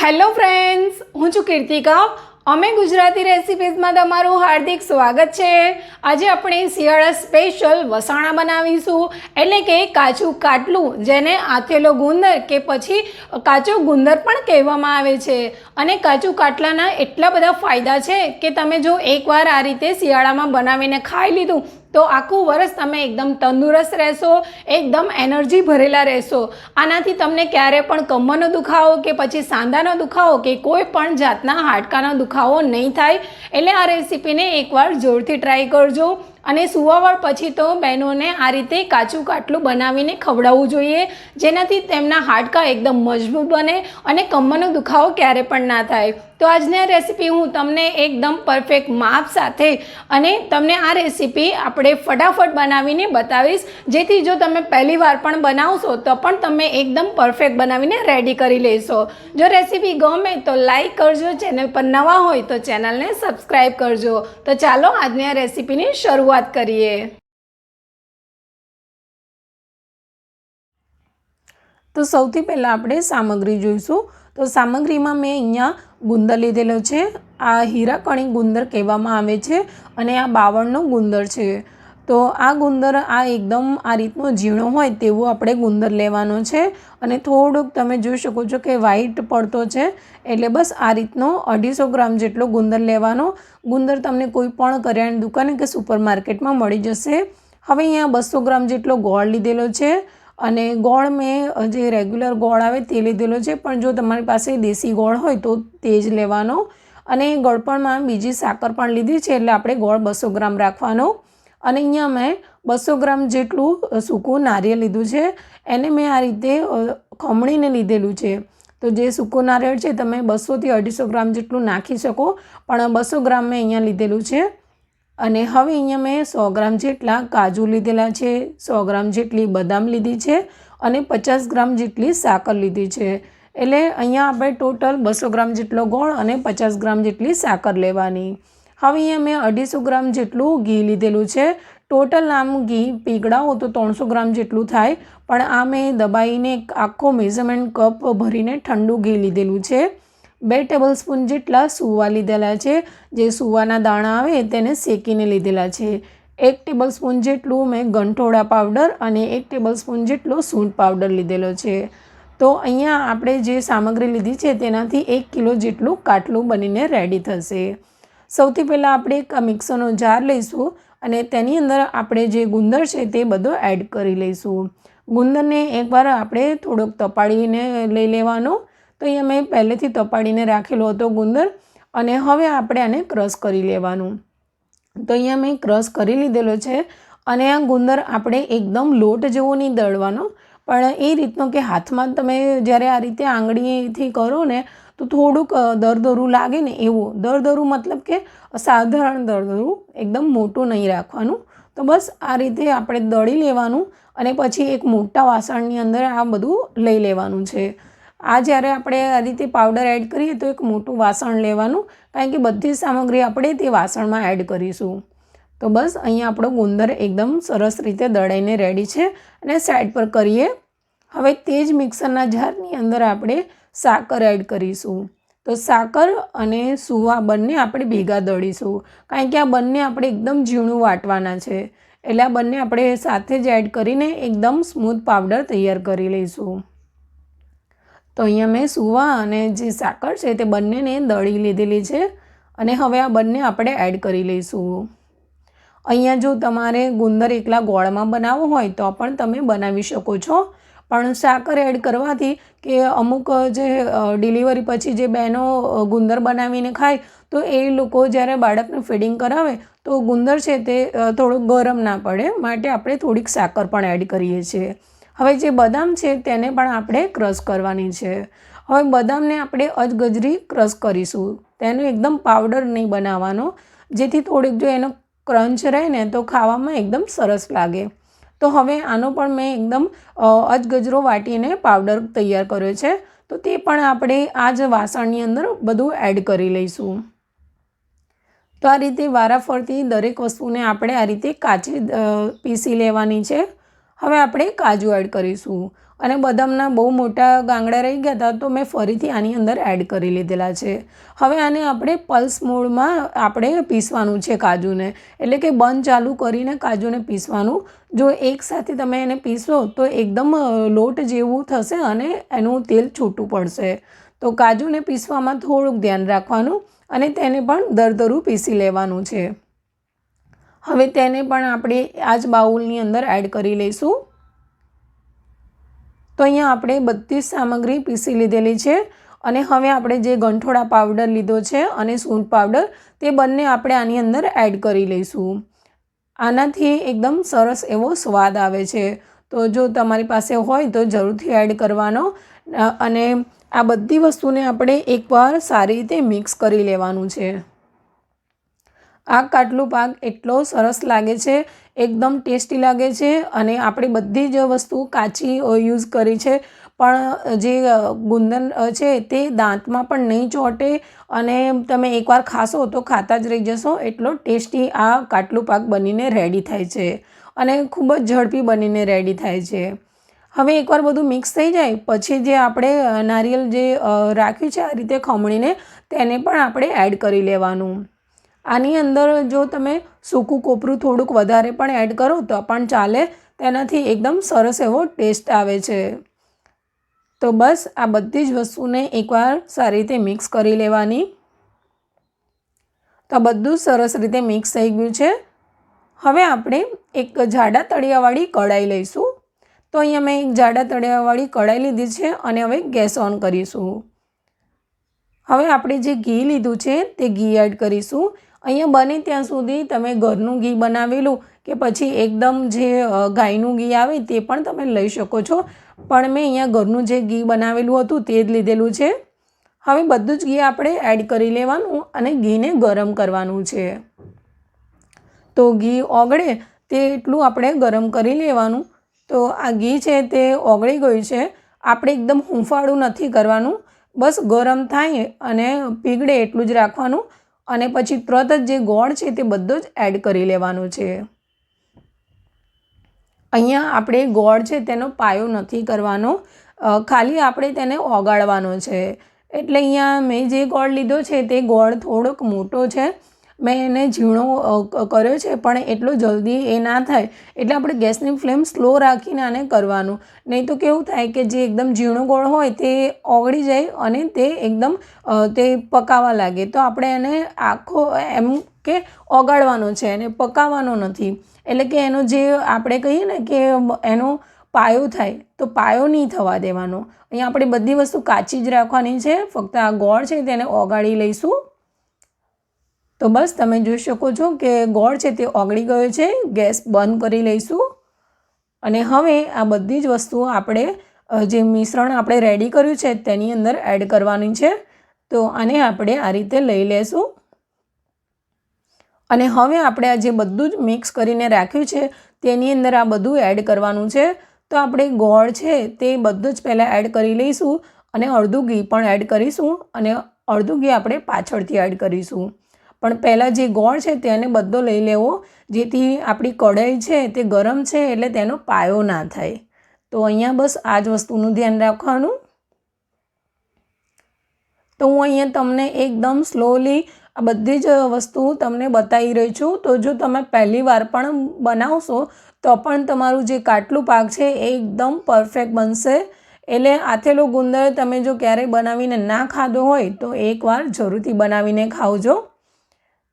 Hello friends હું છું કીર્તિકા. અમે ગુજરાતી રેસિપીઝમાં તમારું હાર્દિક સ્વાગત છે. આજે આપણે શિયાળા સ્પેશિયલ વસાણા બનાવીશું. એટલે કે કાચું કાટલું, જેને આથેલો ગુંદર કે પછી કાચું ગુંદર પણ કહેવામાં આવે છે. અને કાચું કાટલાના એટલા બધા ફાયદા છે કે તમે જો એકવાર આ રીતે શિયાળામાં બનાવીને ખાઈ લીધું તો આખું વર્ષ તમે એકદમ તંદુરસ્ત રહેશો, એકદમ એનર્જી ભરેલા રહેશો. આનાથી તમને ક્યારે પણ કમરનો દુખાવો કે પછી સાંધાનો દુખાવો કે કોઈ પણ જાતના હાડકાનો દુખાવો નહીં થાય, એટલે આ રેસીપીને એકવાર જોરથી ટ્રાય કરજો. અને સુવાવડ પછી તો બહેનોને આ રીતે કાચું કાટલું બનાવીને ખવડાવવું જોઈએ, જેનાથી તેમના હાડકાં એકદમ મજબૂત બને અને કમરનો દુખાવો ક્યારે પણ ના થાય. તો આજની આ રેસીપી હું તમને એકદમ પરફેક્ટ માપ સાથે અને તમને આ રેસીપી આપણે ફટાફટ બનાવીને બતાવીશ. જેથી જો તમે પહેલી વાર પણ બનાવશો, તો પણ તમે એકદમ પરફેક્ટ બનાવીને રેડી કરી લેશો. જો રેસીપી ગમે તો લાઈક કરજો, ચેનલ પર નવા હોય તો ચેનલને સબસ્ક્રાઈબ કરજો. તો ચાલો આજની આ રેસીપીની શરૂઆત કરીએ. તો સૌથી પહેલાં આપણે સામગ્રી જોઈશું. તો સામગ્રીમાં મેં અહીંયા ગુંદર લીધેલો છે. આ હીરાકણી ગુંદર કહેવામાં આવે છે અને આ બાવળનો ગુંદર છે. તો આ ગુંદર આ એકદમ આ રીતનો ઝીણો હોય તેવો આપણે ગુંદર લેવાનો છે અને થોડુંક તમે જોઈ શકો છો કે વ્હાઈટ પડતો છે. એટલે બસ આ રીતનો અઢીસો ગ્રામ જેટલો ગુંદર લેવાનો. ગુંદર તમને કોઈ પણ કરિયાણાની દુકાને કે સુપર માર્કેટમાં મળી જશે. હવે અહીંયા બસો ગ્રામ જેટલો ગોળ લીધેલો છે. અને ગોળ મેં જે રેગ્યુલર ગોળ આવે તે લીધેલો છે. પણ જો તમારી પાસે દેશી ગોળ હોય તો તે જ લેવાનો. અને ગળપણમાં બીજી સાકર પણ લીધી છે, એટલે આપણે ગોળ બસો ગ્રામ રાખવાનો. અને અહીંયા મેં બસો ગ્રામ જેટલું સૂકું નારિયેળ લીધું છે. એને મેં આ રીતે ખમણીને લીધેલું છે. તો જે સૂકું નારિયેળ છે, તમે બસોથી અઢીસો ગ્રામ જેટલું નાખી શકો. પણ બસો ગ્રામ મેં અહીંયા લીધેલું છે. અને હવે અહીંયા મેં સો ગ્રામ જેટલા કાજુ લીધેલા છે, સો ગ્રામ જેટલી બદામ લીધી છે અને પચાસ ગ્રામ જેટલી સાકર લીધી છે. એટલે અહીંયા આપણે ટોટલ બસો ગ્રામ જેટલો ગોળ અને પચાસ ગ્રામ જેટલી સાકર લેવાની. હવે અહીંયા મેં અઢીસો ગ્રામ જેટલું ઘી લીધેલું છે. ટોટલ આમ ઘી પીગળાવો તો ત્રણસો ગ્રામ જેટલું થાય, પણ આ મેં દબાઈને આખો મેઝરમેન્ટ કપ ભરીને ઠંડુ ઘી લીધેલું છે. બે ટેબલ સ્પૂન જેટલા સુવા લીધેલા છે. જે સુવાના દાણા આવે તેને શેકીને લીધેલા છે. એક ટેબલ સ્પૂન જેટલું મેં ગંઠોડા પાવડર અને એક ટેબલ સ્પૂન જેટલો સૂંઠ પાવડર લીધેલો છે. તો અહીંયા આપણે જે સામગ્રી લીધી છે તેનાથી એક કિલો જેટલું કાટલું બનીને રેડી થશે. સૌથી પહેલાં આપણે એક મિક્સરનો જાર લઈશું અને તેની અંદર આપણે જે ગુંદર છે તે બધો એડ કરી લઈશું. ગુંદરને એકવાર આપણે થોડોક તપાડીને લઈ લેવાનો તો એ મેં પહેલેથી તપાડીને રાખેલો હતો ગુંદર અને હવે આપણે આને ક્રશ કરી લેવાનું. તો અહીંયા મેં ક્રશ કરી લીધેલો છે અને આ ગુંદર આપણે એકદમ લોટ જેવો નહીં દળવાનો, પણ એ રીતનો કે હાથમાં તમે જ્યારે આ રીતે આંગળીથી કરો ને, તો થોડુંક દરદરું લાગે ને એવું. દરદરું મતલબ કે સાધારણ દરદરું એકદમ મોટું નહીં રાખવાનું. તો બસ આ રીતે આપણે દળી લેવાનું અને પછી એક મોટા વાસણની અંદર આ બધું લઈ લેવાનું છે. આ જ્યારે આપણે આ રીતે પાવડર એડ કરીએ તો એક મોટું વાસણ લેવાનું, કારણ કે બધી સામગ્રી આપણે તે વાસણમાં એડ કરીશું. તો બસ, અહીંયા આપણો ગુંદર એકદમ સરસ રીતે દળાઈને રેડી છે અને સાઈડ પર કરીએ. હવે તે જ મિક્સરના જારની અંદર આપણે સાકર એડ કરીશું. તો સાકર અને સુવા બંને આપણે ભેગા દળીશું, કારણ કે આ બંને આપણે એકદમ ઝીણું વાટવાના છે. એટલે આ બંને આપણે સાથે જ એડ કરીને એકદમ સ્મૂથ પાવડર તૈયાર કરી લઈશું. તો અહીંયા મેં સુવા અને જે સાકર છે તે બંનેને દળી લીધેલી છે અને હવે આ બંને આપણે એડ કરી લઈશું. અહીંયા જો તમારે ગુંદર એકલા ગોળમાં બનાવવો હોય તો પણ તમે બનાવી શકો છો. પણ સાકર એડ કરવાથી કે અમુક જે ડિલિવરી પછી જે બહેનો ગુંદર બનાવીને ખાય, તો એ લોકો જ્યારે બાળકને ફીડિંગ કરાવે તો ગુંદર છે તે થોડુંક ગરમ ના પડે. માટે આપણે થોડીક સાકર પણ એડ કરીએ છીએ. હવે જે બદામ છે તેને પણ આપણે ક્રશ કરવાની છે. હવે બદામને આપણે અજગજરી ક્રશ કરીશું. તેનો એકદમ પાવડર નહીં બનાવવાનો. જેથી થોડીક જો એનો ક્રંચ રહે ને તો ખાવામાં એકદમ સરસ લાગે. તો હવે આનો પણ મેં એકદમ અજગજરો વાટીને પાવડર તૈયાર કર્યો છે. તો તે પણ આપણે આ જ વાસણની અંદર બધું એડ કરી લઈશું. તો આ રીતે વારાફરતી દરેક વસ્તુને આપણે આ રીતે કાચી પીસી લેવાની છે. હવે આપણે કાજુ એડ કરીશું. અને બદામના બહુ મોટા ગાંગડા રહી ગયા હતા તો મેં ફરીથી આની અંદર એડ કરી લીધેલા છે. હવે આને આપણે પલ્સ મોડમાં આપણે પીસવાનું છે કાજુને. એટલે કે બંધ ચાલુ કરીને કાજુને પીસવાનું. જો એકસાથે તમે એને પીસો, તો એકદમ લોટ જેવું થશે અને એનું તેલ છૂટું પડશે. તો કાજુને પીસવામાં થોડુંક ધ્યાન રાખવાનું અને તેને પણ દરદરું પીસી લેવાનું છે. હવે તેને પણ આપણે આ જ બાઉલની અંદર એડ કરી લઈશું. તો અહીંયા આપણે બધી સામગ્રી પીસી લીધેલી છે અને હવે આપણે જે ગંઠોડા પાવડર લીધો છે અને સૂંઠ પાવડર તે બંને આપણે આની અંદર એડ કરી લઈશું. આનાથી એકદમ સરસ એવો સ્વાદ આવે છે. તો જો તમારી પાસે હોય તો જરૂરથી એડ કરવાનો. અને આ બધી વસ્તુને આપણે એકવાર સારી રીતે મિક્સ કરી લેવાનું છે. આ કાટલું પાક એટલો સરસ લાગે છે, એકદમ ટેસ્ટી લાગે છે અને આપણે બધી જ વસ્તુ કાચી યુઝ કરી છે. પણ જે ગુંદન છે તે દાંતમાં પણ નહીં ચોંટે અને તમે એકવાર ખાશો તો ખાતા જ રહી જશો. એટલો ટેસ્ટી આ કાટલું પાક બનીને રેડી થાય છે અને ખૂબ જ ઝડપી બનીને રેડી થાય છે. હવે એકવાર બધું મિક્સ થઈ જાય, પછી જે આપણે નારિયેલ જે રાખ્યું છે આ રીતે ખમણીને તેને પણ આપણે એડ કરી લેવાનું. આની અંદર જો તમે સૂકું કોપરું થોડુંક વધારે પણ એડ કરો, તો પણ ચાલે. તેનાથી એકદમ સરસ એવો ટેસ્ટ આવે છે. તો બસ આ બધી જ વસ્તુને એકવાર સારી રીતે મિક્સ કરી લેવાની. તો બધું સરસ રીતે મિક્સ થઈ ગયું છે. હવે આપણે એક જાડા તળિયાવાળી કઢાઈ લઈશું. તો અહીંયા મેં એક જાડા તળિયાવાળી કઢાઈ લીધી છે અને હવે ગેસ ઓન કરીશું. હવે આપણે જે ઘી લીધું છે તે ઘી એડ કરીશું. અહીંયા બને ત્યાં સુધી તમે ઘરનું ઘી બનાવેલું કે પછી એકદમ જે ગાયનું ઘી આવે તે પણ તમે લઈ શકો છો. પણ મેં અહીંયા ઘરનું જે ઘી બનાવેલું હતું તે જ લીધેલું છે. હવે બધું જ ઘી આપણે એડ કરી લેવાનું અને ઘીને ગરમ કરવાનું છે. તો ઘી ઓગળે તે એટલું આપણે ગરમ કરી લેવાનું. તો આ ઘી છે તે ઓગળી ગયું છે. આપણે એકદમ હૂંફાળું નથી કરવાનું. બસ ગરમ થાય અને પીગળે એટલું જ રાખવાનું. અને પછી તરત જ જે ગોળ છે તે બધો જ એડ કરી લેવાનો છે. અહીંયા આપણે ગોળ છે તેનો પાયો નથી કરવાનો. ખાલી આપણે તેને ઓગાળવાનો છે. એટલે અહીંયા મેં જે ગોળ લીધો છે તે ગોળ થોડોક મોટો છે. મેં એને ઝીણો કર્યો છે, પણ એટલો જલ્દી એ ના થાય. એટલે આપણે ગેસની ફ્લેમ સ્લો રાખીને આને કરવાનું. નહીં તો કેવું થાય કે જે એકદમ ઝીણો ગોળ હોય તે ઓગળી જાય અને તે એકદમ તે પકાવવા લાગે. તો આપણે એને આખો, એમ કે ઓગાળવાનો છે, એને પકાવવાનો નથી. એટલે કે એનો જે આપણે કહીએ ને કે એનો પાયો થાય, તો પાયો નહીં થવા દેવાનો. અહીંયા આપણે બધી વસ્તુ કાચી જ રાખવાની છે. ફક્ત આ ગોળ છે તેને ઓગાળી લઈશું. તો બસ તમે જોઈ શકો છો કે ગોળ છે તે ઓગળી ગયો છે, ગેસ બંધ કરી લઈશું. અને હવે આ બધી જ વસ્તુઓ આપણે જે મિશ્રણ આપણે રેડી કર્યું છે તેની અંદર એડ કરવાની છે. તો આને આપણે આ રીતે લઈ લેશું. અને હવે આપણે આ જે બધું જ મિક્સ કરીને રાખ્યું છે તેની અંદર આ બધું એડ કરવાનું છે. તો આપણે ગોળ છે તે બધું જ પહેલાં એડ કરી લઈશું અને અડધું ઘી પણ એડ કરીશું અને અડધું ઘી આપણે પાછળથી એડ કરીશું. પણ પહેલાં જે ગોળ છે તેને બધો લઈ લેવો, જેથી આપણી કઢાઈ છે તે ગરમ છે એટલે તેનો પાયો ના થાય. તો અહીંયા બસ આ જ વસ્તુનું ધ્યાન રાખવાનું. તો હું અહીંયા તમને એકદમ સ્લોલી આ બધી જ વસ્તુ તમને બતાવી રહી છું. તો જો તમે પહેલી વાર પણ બનાવશો, તો પણ તમારું જે કાટલું પાક છે એ એકદમ પરફેક્ટ બનશે. એટલે આથેલો ગુંદર તમે જો ક્યારેય બનાવીને ના ખાધો હોય, તો એકવાર જરૂરથી બનાવીને ખાવજો.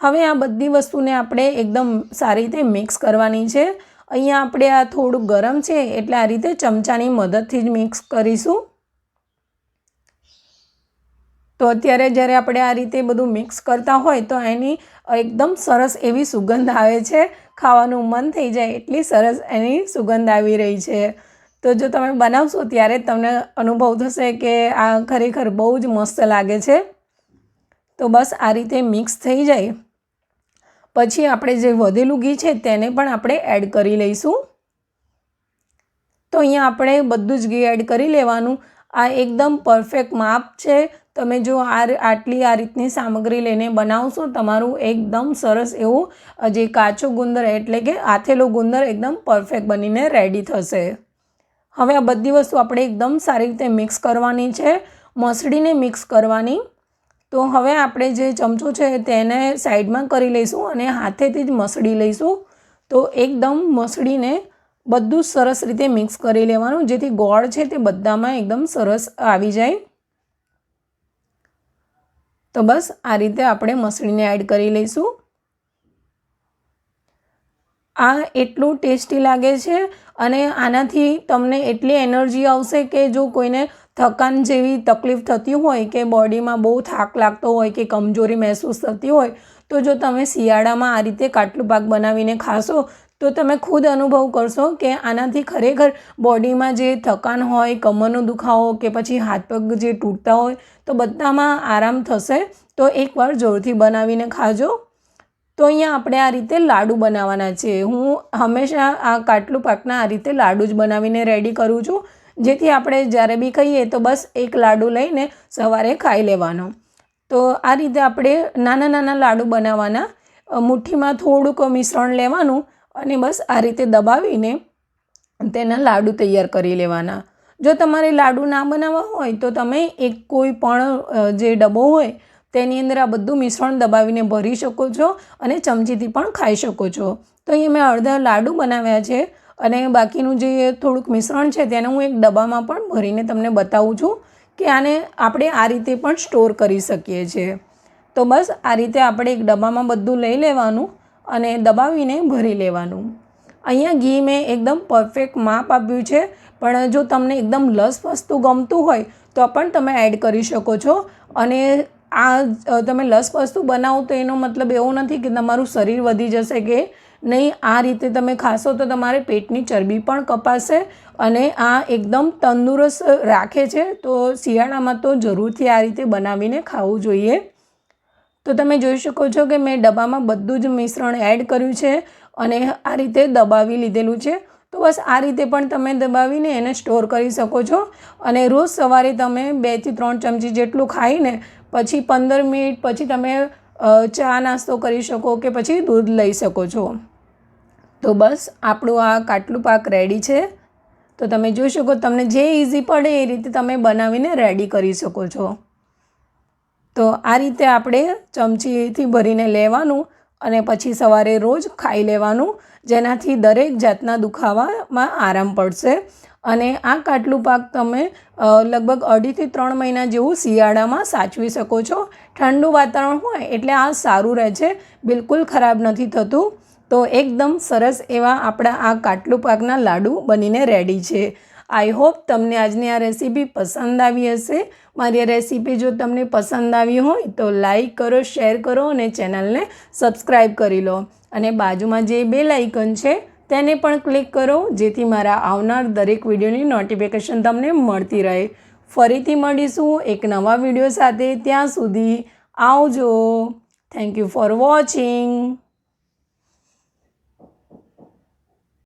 હવે આ બધી વસ્તુને આપણે એકદમ સારી રીતે મિક્સ કરવાની છે. અહીંયા આપણે આ થોડું ગરમ છે એટલે આ રીતે ચમચાની મદદથી જ મિક્સ કરીશું. તો અત્યારે જ્યારે આપણે આ રીતે બધું મિક્સ કરતા હોય તો એની એકદમ સરસ એવી સુગંધ આવે છે. ખાવાનું મન થઈ જાય એટલી સરસ એની સુગંધ આવી રહી છે. તો જો તમે બનાવશો ત્યારે તમને અનુભવ થશે કે આ ખરેખર બહુ જ મસ્ત લાગે છે. તો બસ આ રીતે મિક્સ થઈ જાય. પછી આપણે જે વધેલું ઘી છે તેને પણ આપણે એડ કરી લઈશું. તો અહીંયા આપણે બધું જ ઘી એડ કરી લેવાનું. આ એકદમ પરફેક્ટ માપ છે. તમે જો આ આટલી આ રીતની સામગ્રી લઈને બનાવશો, તમારું એકદમ સરસ એવું જે કાચો ગુંદર એટલે કે આથેલો ગુંદર એકદમ પરફેક્ટ બનીને રેડી થશે. હવે આ બધી વસ્તુ આપણે એકદમ સારી રીતે મિક્સ કરવાની છે. મસળીને મિક્સ કરવાની. તો હવે આપણે જે ચમચો છે તેને સાઈડમાં કરી લઈશું અને હાથેથી જ મસળી લઈશું. તો એકદમ મસળીને બધું સરસ રીતે મિક્સ કરી લેવાનું, જેથી ગોળ છે તે બધામાં એકદમ સરસ આવી જાય. તો બસ આ રીતે આપણે મસળીને એડ કરી લઈશું. આ એટલું ટેસ્ટી લાગે છે અને આનાથી તમને એટલી એનર્જી આવશે કે જો કોઈને થકાન જેવી તકલીફ થતી હોય કે બોડીમાં બહુ થાક લાગતો હોય કે કમજોરી મહેસૂસ થતી હોય, તો જો તમે શિયાળામાં આ રીતે કાટલું પાક બનાવીને ખાશો, તો તમે ખુદ અનુભવ કરશો કે આનાથી ખરેખર બોડીમાં જે થકાન હોય, કમરનો દુખાવો કે પછી હાથ પગ જે તૂટતા હોય, તો બધામાં આરામ થશે, તો એકવાર જોરથી બનાવીને ખાજો. તો અહીંયા આપણે આ રીતે લાડુ બનાવવાના છે. હું હંમેશા આ કાટલું પાકના આ રીતે લાડુ જ બનાવીને રેડી કરું છું. જેથી આપણે જ્યારે બી કહીએ તો બસ એક લાડુ લઈને સવારે ખાઈ લેવાનો. તો આ રીતે આપણે નાના નાના લાડુ બનાવવાના મુઠ્ઠીમાં થોડુંક મિશ્રણ લેવાનું અને બસ આ રીતે દબાવીને તેના લાડુ તૈયાર કરી લેવાના. જો તમારે લાડુ ના બનાવવા હોય તો તમે એક કોઈ પણ જે ડબ્બો હોય તેની અંદર આ બધું મિશ્રણ દબાવીને ભરી શકો છો અને ચમચીથી પણ ખાઈ શકો છો. તો અહીંયા મેં અડધા લાડુ બનાવ્યા છે. અને બાકીનું જે થોડુંક મિશ્રણ છે તેને હું એક ડબ્બામાં પણ ભરીને તમને બતાવું છું કે આને આપણે આ રીતે પણ સ્ટોર કરી શકીએ છીએ. તો બસ, આ રીતે આપણે એક ડબ્બામાં બધું લઈ લેવાનું અને દબાવીને ભરી લેવાનું. અહીંયા ઘી મેં એકદમ પરફેક્ટ માપ આપ્યું છે, પણ જો તમને એકદમ લસ વસ્તુ ગમતું હોય, તો પણ તમે એડ કરી શકો છો. અને આ તમે લસ વસ્તુ બનાવો તો એનો મતલબ એવો નથી કે તમારું શરીર વધી જશે કે નહીં, આ રીતે તમે ખાશો તો તમારે પેટની ચરબી પણ કપાશે અને આ એકદમ તંદુરસ્ત રાખે છે. તો શિયાળામાં તો જરૂરથી આ રીતે બનાવીને ખાવું જોઈએ. તો તમે જોઈ શકો છો કે મેં ડબ્બામાં બધું જ મિશ્રણ એડ કર્યું છે અને આ રીતે દબાવી લીધેલું છે. તો બસ આ રીતે પણ તમે દબાવીને એને સ્ટોર કરી શકો છો અને રોજ સવારે તમે બેથી ત્રણ ચમચી જેટલું ખાઈને પછી પંદર મિનિટ પછી તમે ચા નાસ્તો કરી શકો કે પછી દૂધ લઈ શકો છો. તો બસ, આપણું આ કાટલું પાક રેડી છે. તો તમે જોઈ શકો, તમને જે ઇઝી પડે એ રીતે તમે બનાવીને રેડી કરી શકો છો. તો આ રીતે આપણે ચમચીથી ભરીને લેવાનું અને પછી સવારે રોજ ખાઈ લેવાનું, જેનાથી દરેક જાતના દુખાવામાં આરામ પડશે. અને આ કાટલું પાક તમે લગભગ અઢીથી ત્રણ મહિના જેવું શિયાળામાં સાચવી શકો છો. ઠંડુ વાતાવરણ હોય એટલે આ સારું રહે છે. બિલકુલ ખરાબ નથી થતું. તો એકદમ સરસ એવા આપણા આ કાટલું પાકના લાડુ બનીને રેડી છે. આઈ હોપ તમને આજની આ રેસીપી પસંદ આવી હશે. મારી આ રેસીપી જો તમને પસંદ આવી હોય તો લાઈક કરો શેર કરો અને ચેનલને સબસ્ક્રાઈબ કરી લો. અને બાજુમાં જે બે લાઇકન છે તેને પણ ક્લિક કરો, જેથી મારા આવનાર દરેક વિડીયોની નોટિફિકેશન તમને મળતી રહે. ફરીથી મળીશું એક નવા વીડિયો સાથે. ત્યાં સુધી આવજો. Thank you for watching